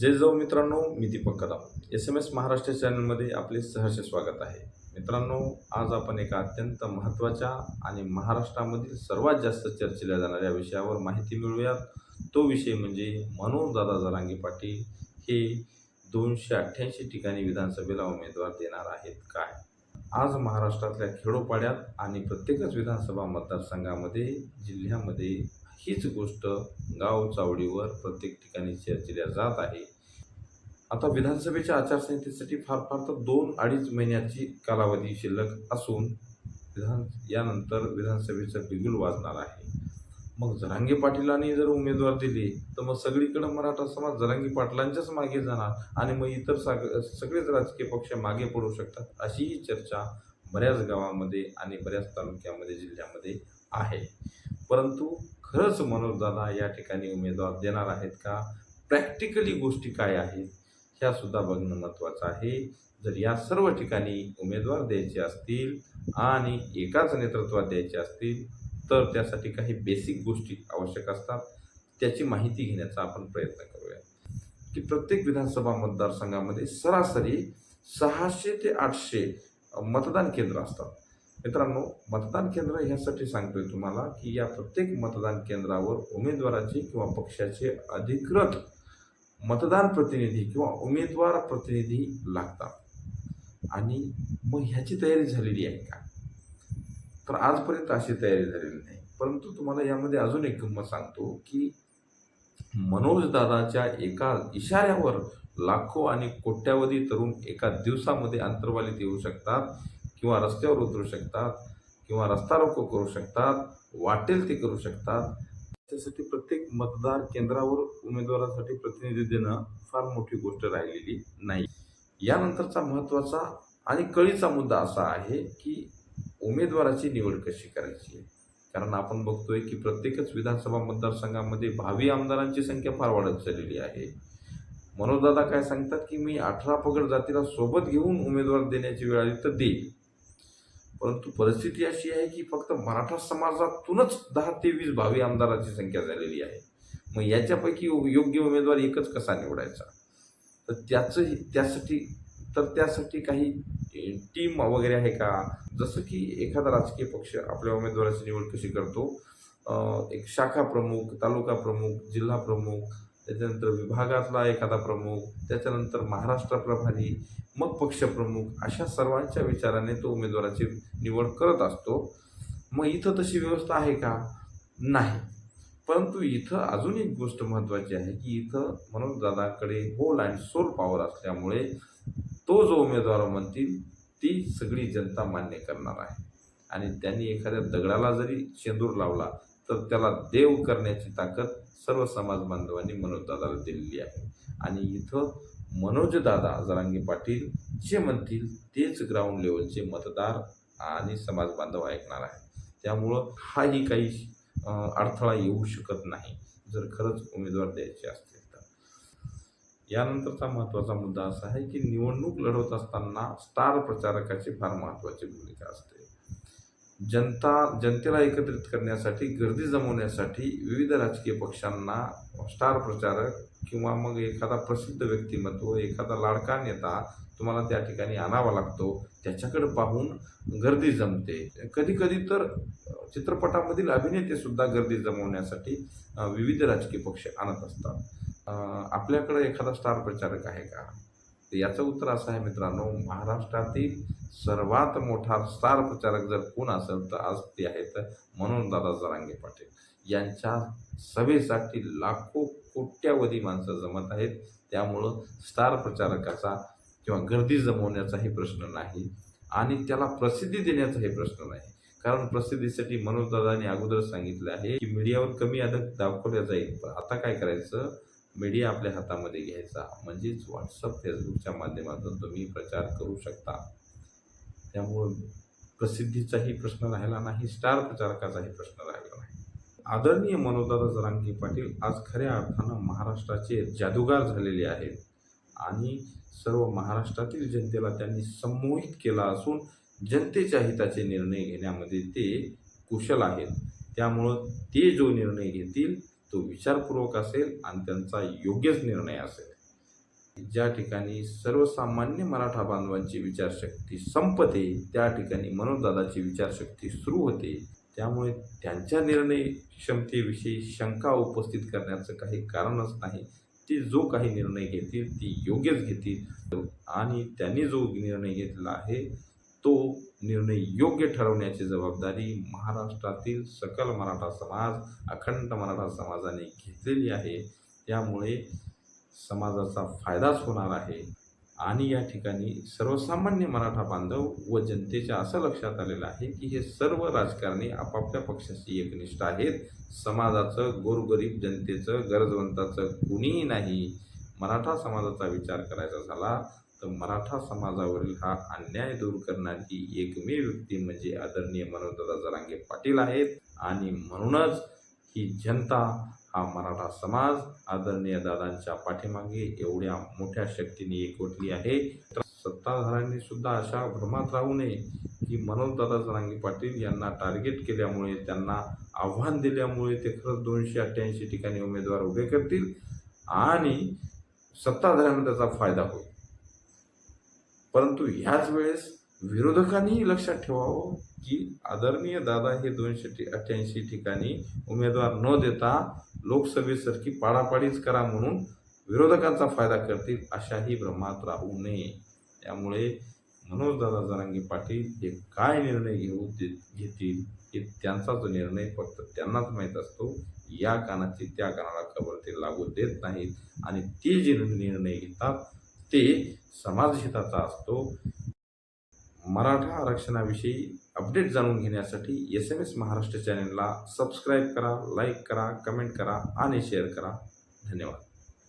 जय जाऊ मित्रांनो मी Deepak Kadam. S M S Maharashtra चॅनलमध्ये आपले सहर्ष स्वागत आहे. मित्रांनो आज आपण एका अत्यंत महत्त्वाच्या आणि महाराष्ट्रामधील सर्वात जास्त चर्चेल्या जाणाऱ्या विषयावर माहिती मिळूयात. तो विषय म्हणजे मनोजदादा जरांगे पाटील हे दोनशे अठ्ठ्याऐंशी ठिकाणी विधानसभेला उमेदवार देणार आहेत काय? आज महाराष्ट्रातल्या खेडोपाड्यात आणि प्रत्येकच विधानसभा मतदारसंघामध्ये जिल्ह्यामध्ये हीच गोष्ट गाव चावडीवर प्रत्येक ठिकाणी चर्चेल्या जात आहे. आता विधानसभेच्या आचारसंहितेसाठी फार फार तर दोन अडीच महिन्याची कालावधी शिल्लक असून विधान यानंतर विधानसभेचं बिगुल वाजणार आहे. मग जरांगे पाटीलांनी जर उमेदवार दिले तर मग सगळीकडं मराठा समाज जरांगे पाटलांच्याच मागे जाणार आणि मग इतर साग सगळेच राजकीय पक्ष मागे पडू शकतात अशीही चर्चा बऱ्याच गावामध्ये आणि बऱ्याच तालुक्यामध्ये जिल्ह्यामध्ये आहे. परंतु खरंच मनोजदादा या ठिकाणी उमेदवार देणार आहेत का? प्रॅक्टिकली गोष्टी काय आहेत? ह्यासुद्धा बघणं महत्त्वाचं आहे. जर या सर्व ठिकाणी उमेदवार द्यायचे असतील आणि एकाच नेतृत्वात द्यायचे असतील तर त्यासाठी काही बेसिक गोष्टी आवश्यक असतात. त्याची माहिती घेण्याचा आपण प्रयत्न करूया. की प्रत्येक विधानसभा मतदारसंघामध्ये सरासरी सहाशे ते आठशे मतदान केंद्र असतात. मित्रांनो मतदान केंद्र ह्यासाठी सांगतोय तुम्हाला की या प्रत्येक मतदान केंद्रावर उमेदवाराचे किंवा पक्षाचे अधिकृत मतदान प्रतिनिधी किंवा उमेदवार प्रतिनिधी लागतात. आणि मग ह्याची तयारी झालेली आहे का? तर आजपर्यंत अशी तयारी झालेली नाही. परंतु तुम्हाला यामध्ये अजून एक गंमत सांगतो की मनोजदादाच्या एका इशाऱ्यावर लाखो आणि कोट्यावधी तरुण एका दिवसामध्ये अंतर्वालीत येऊ शकतात. किंवा रस्त्यावर उतरू शकतात किंवा रस्ता रोको करू शकतात वाटेल ते करू शकतात. त्यासाठी प्रत्येक मतदार केंद्रावर उमेदवारासाठी प्रतिनिधी देणं फार मोठी गोष्ट राहिलेली नाही. यानंतरचा महत्त्वाचा आणि कळीचा मुद्दा असा आहे की उमेदवाराची निवड कशी करायची? कारण आपण बघतोय की प्रत्येकच विधानसभा मतदारसंघामध्ये भावी आमदारांची संख्या फार वाढत चाललेली आहे. मनोजदादा काय सांगतात की मी अठरा पगड जातीला सोबत घेऊन उमेदवार देण्याची वेळ आली तर देईल. परंतु परिस्थिती अशी आहे की फक्त मराठा समाजातूनच दहा ते वीस भावी आमदारांची संख्या झालेली आहे. मग याच्यापैकी योग्य उमेदवार एकच कसा निवडायचा? तर त्याचं त्यासाठी तर त्यासाठी काही टीम वगैरे आहे का? जसं की एखादा राजकीय पक्ष आपल्या उमेदवाराची निवड कशी करतो? एक शाखा प्रमुख तालुका प्रमुख जिल्हा प्रमुख त्याच्यानंतर विभागातला एखादा प्रमुख त्याच्यानंतर महाराष्ट्र प्रभारी मग पक्षप्रमुख अशा सर्वांच्या विचाराने तो उमेदवाराची निवड करत असतो. मग इथं तशी व्यवस्था आहे का? नाही. परंतु इथं अजून एक गोष्ट महत्त्वाची आहे की इथं मनोजदादाकडे होल अँड सोल पॉवर असल्यामुळे तो जो उमेदवार म्हणतील ती सगळी जनता मान्य करणार आहे. आणि त्यांनी एखाद्या दगडाला जरी शेंदूर लावला तर त्याला देव करण्याची ताकद सर्व समाज बांधवांनी मनोजदादाला दिलेली आहे. आणि इथं मनोजदादा जरांगे पाटील जे म्हणतील तेच ग्राउंड लेवलचे मतदार आणि समाज बांधव ऐकणार आहे त्यामुळं हाही काही अडथळा येऊ शकत नाही जर खरंच उमेदवार द्यायचे असतील तर. यानंतरचा महत्त्वाचा मुद्दा असा आहे की निवडणूक लढवत असताना स्टार प्रचारकाची फार महत्त्वाची भूमिका असते. जनता जनतेला एकत्रित करण्यासाठी गर्दी जमवण्यासाठी विविध राजकीय पक्षांना स्टार प्रचारक किंवा मग एखादा प्रसिद्ध व्यक्तिमत्व एखादा लाडका नेता तुम्हाला त्या ठिकाणी आणावा लागतो. त्याच्याकडे पाहून गर्दी जमते. कधी कधी तर चित्रपटामधील अभिनेतेसुद्धा गर्दी जमवण्यासाठी विविध राजकीय पक्ष आणत असतात. आपल्याकडे एखादा स्टार प्रचारक आहे का? तर याचं उत्तर असं आहे मित्रांनो महाराष्ट्रातील सर्वात मोठा स्टार प्रचारक जर कोण असेल तर आज ते आहेत मनोजदादा जरांगे पाटील. यांच्या सभेसाठी लाखो कोट्यावधी माणसं जमत आहेत. त्यामुळं स्टार प्रचारकाचा किंवा गर्दी जमवण्याचाही प्रश्न नाही आणि त्याला प्रसिद्धी देण्याचाही प्रश्न नाही. कारण प्रसिद्धीसाठी मनोजदादांनी अगोदर सांगितलं आहे की मीडियावर कमी अधिक दाखवल्या जाईल पण आता काय करायचं? मीडिया आपल्या हातामध्ये घ्यायचा. म्हणजेच व्हॉट्सअप फेसबुकच्या माध्यमातून तुम्ही प्रचार करू शकता. त्यामुळं प्रसिद्धीचाही प्रश्न राहिला नाही स्टार प्रचारकाचाही प्रश्न राहिला नाही. आदरणीय मनोदादा जरांगे पाटील आज खऱ्या अर्थानं महाराष्ट्राचे जादूगार झालेले आहेत. आणि सर्व महाराष्ट्रातील जनतेला त्यांनी संमोहित केला असून जनतेच्या हिताचे निर्णय घेण्यामध्ये ते कुशल आहेत. त्यामुळं ते जो निर्णय घेतील तो विचारपूर्वक असेल आणि त्यांचा योग्यच निर्णय असेल. ज्या ठिकाणी सर्वसामान्य मराठा बांधवांची विचारशक्ती संपते त्या ठिकाणी मनोजदादाची विचारशक्ती सुरू होते. त्यामुळे त्यांच्या निर्णय क्षमतेविषयी शंका उपस्थित करण्याचं काही कारणच नाही. ते जो काही निर्णय घेतील ती योग्यच घेतील. आणि त्यांनी जो निर्णय घेतला आहे तो निर्णय योग्य ठरवण्याची जबाबदारी महाराष्ट्रातील सकल मराठा समाज अखंड मराठा समाजाने घेतलेली आहे. त्यामुळे समाजाचा फायदाच होणार आहे. आणि या ठिकाणी सर्वसामान्य मराठा बांधव व जनतेच्या असं लक्षात आलेलं आहे की हे सर्व राजकारणी आपापल्या पक्षाशी एकनिष्ठ आहेत. समाजाचं गोरगरीब जनतेचं गरजवंताचं कुणीही नाही. मराठा समाजाचा विचार करायचा झाला तर मराठा समाजावरील हा अन्याय दूर करणारी एकमेव व्यक्ती म्हणजे आदरणीय मनोजदादा जरांगे पाटील आहेत. आणि म्हणूनच ही जनता हा मराठा समाज आदरणीय दादांच्या पाठीमागे एवढ्या मोठ्या शक्तीने एकवटली आहे. तर सत्ताधाऱ्यांनी सुद्धा अशा भ्रमात राहू नये की मनोजदादा जरांगे पाटील यांना टार्गेट केल्यामुळे त्यांना आव्हान दिल्यामुळे ते खरंच दोनशे अठ्ठ्याऐंशी ठिकाणी उमेदवार उभे करतील आणि सत्ताधाऱ्यांना त्याचा फायदा होईल. परंतु ह्याच वेळेस विरोधकांनीही लक्षात ठेवावं की आदरणीय दादा हे दोनशे अठ्ठ्याऐंशी ठिकाणी उमेदवार न देता लोकसभेसारखी पाडापाडीच करा म्हणून विरोधकांचा फायदा करतील अशाही भ्रमात राहू नये. त्यामुळे मनोजदादा जरांगे पाटील हे काय निर्णय घेऊ दे घेतील हे त्यांचाच निर्णय फक्त त्यांनाच माहीत असतो या कानाची त्या कानाला खबर ते लागू देत नाहीत. आणि ते जे निर्णय घेतात ते समाजहिताचा असतो. मराठा आरक्षणाविषयी अपडेट जाणून घेण्यासाठी एस एम एस महाराष्ट्र चॅनलला सबस्क्राईब करा लाईक करा कमेंट करा आणि शेअर करा. धन्यवाद.